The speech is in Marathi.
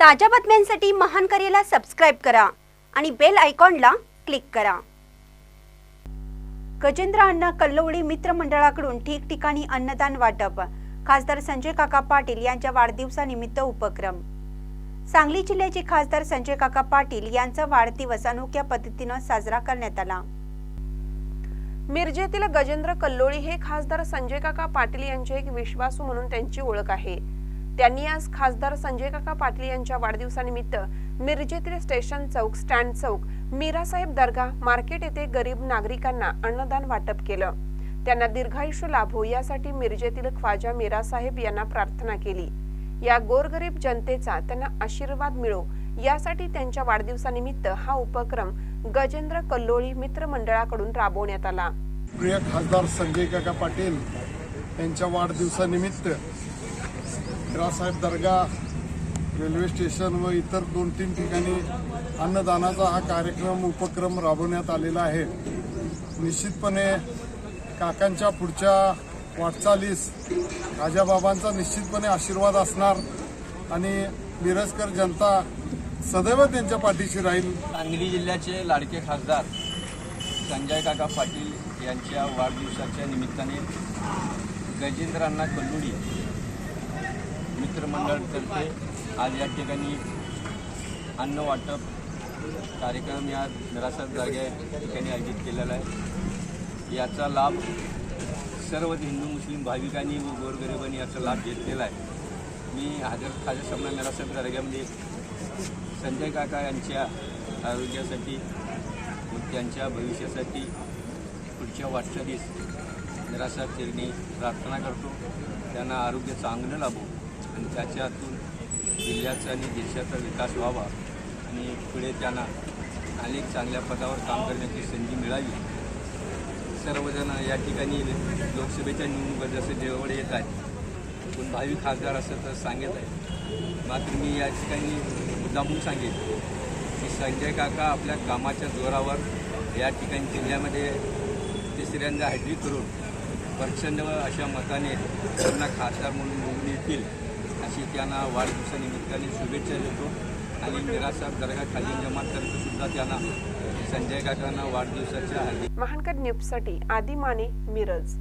ताज्या बातम्यांसाठी महान करेला सबस्क्राईब करा आणि बेल आयकॉनला क्लिक करा. गजेंद्र अण्णा कल्लवडी मित्र मंडळाकडून ठिकठिकाणी अन्नदान वाटप. खासदार संजय काका पाटील यांच्या वाढदिवसानिमित्त उपक्रम. सांगली जिल्ह्याचे खासदार संजय काका पाटील यांचा वाढदिवस अनोख्या पद्धतीनं साजरा करण्यात आला. मिरजेतील गजेंद्र कल्लोळी हे खासदार संजय काका पाटील यांचे एक विश्वासू म्हणून त्यांची ओळख आहे. त्यांनी आज खासदार संजय काका पाटील यांच्या वाढदिवसानिमित्त मिरजेतील स्टेशन चौक स्टँड चौक मीरासाहेब दर्गा मार्केट येथे गरीब नागरिकांना अन्नदान वाटप केलं. त्यांना दीर्घायुष्य लाभो यासाठी मिरजेतील ख्वाजा मीरासाहेब यांना प्रार्थना केली. या गोरगरीब जनतेचा त्यांना आशीर्वाद मिळो यासाठी त्यांच्या वाढदिवसानिमित्त हा उपक्रम गजेंद्र कल्लोळी मित्र मंडळाकडून राबवण्यात आला. प्रिय खासदार संजय काका पाटील यांच्या वाढदिवसानिमित्त रासाहेब दर्गा रेल्वे स्टेशन व इतर दोन तीन ठिकाणी अन्नदानाचा हा कार्यक्रम उपक्रम राबवण्यात आलेला आहे. निश्चितपणे काकांच्या पुढच्या वाटचालीस राजाबाबांचा निश्चितपणे आशीर्वाद असणार आणि मिरजकर जनता सदैव त्यांच्या पाठीशी राहील. सांगली जिल्ह्याचे लाडके खासदार संजय काका पाटील यांच्या वाढदिवसाच्या निमित्ताने गजेंद्रांना कल्लुडी मित्रमंडळतर्फे आज या ठिकाणी अन्न वाटप कार्यक्रम या निरासाद जागे ठिकाणी आयोजित केलेला आहे. याचा लाभ सर्व हिंदू मुस्लिम भाविकांनी व गोरगरिबांनी याचा लाभ घेतलेला आहे. मी हजर खाजा समना निरासाद दर्ग्यामध्ये संजय काका यांच्या आरोग्यासाठी व त्यांच्या भविष्यासाठी पुढच्या वाटचालीस निराशा फिरणी प्रार्थना करतो. त्यांना आरोग्य चांगलं लाभो. आणि त्याच्यातून जिल्ह्याचा आणि देशाचा विकास व्हावा आणि पुढे त्यांना अनेक चांगल्या पदावर काम करण्याची संधी मिळावी. सर्वजण या ठिकाणी लोकसभेच्या निवडणुका जसे जेवढे येत आहे कोण भावी खासदार असं तर सांगत आहे मात्र मी या ठिकाणी मुद्दामून सांगेन की संजय काका आपल्या कामाच्या जोरावर या ठिकाणी जिल्ह्यामध्ये तिसऱ्यांदा हॅड्री करून प्रचंड अशा मताने त्यांना खासदार म्हणून निवडून येतील. अशी त्यांना वाढदिवसानिमित्ताने शुभेच्छा देतो. आणि मिरासाहेब दर्गा खालील जमाततर्फे सुद्धा त्यांना. संजय काकांना वाढदिवसाच्या महानकर न्यूजसाठी आदी माने मिरज.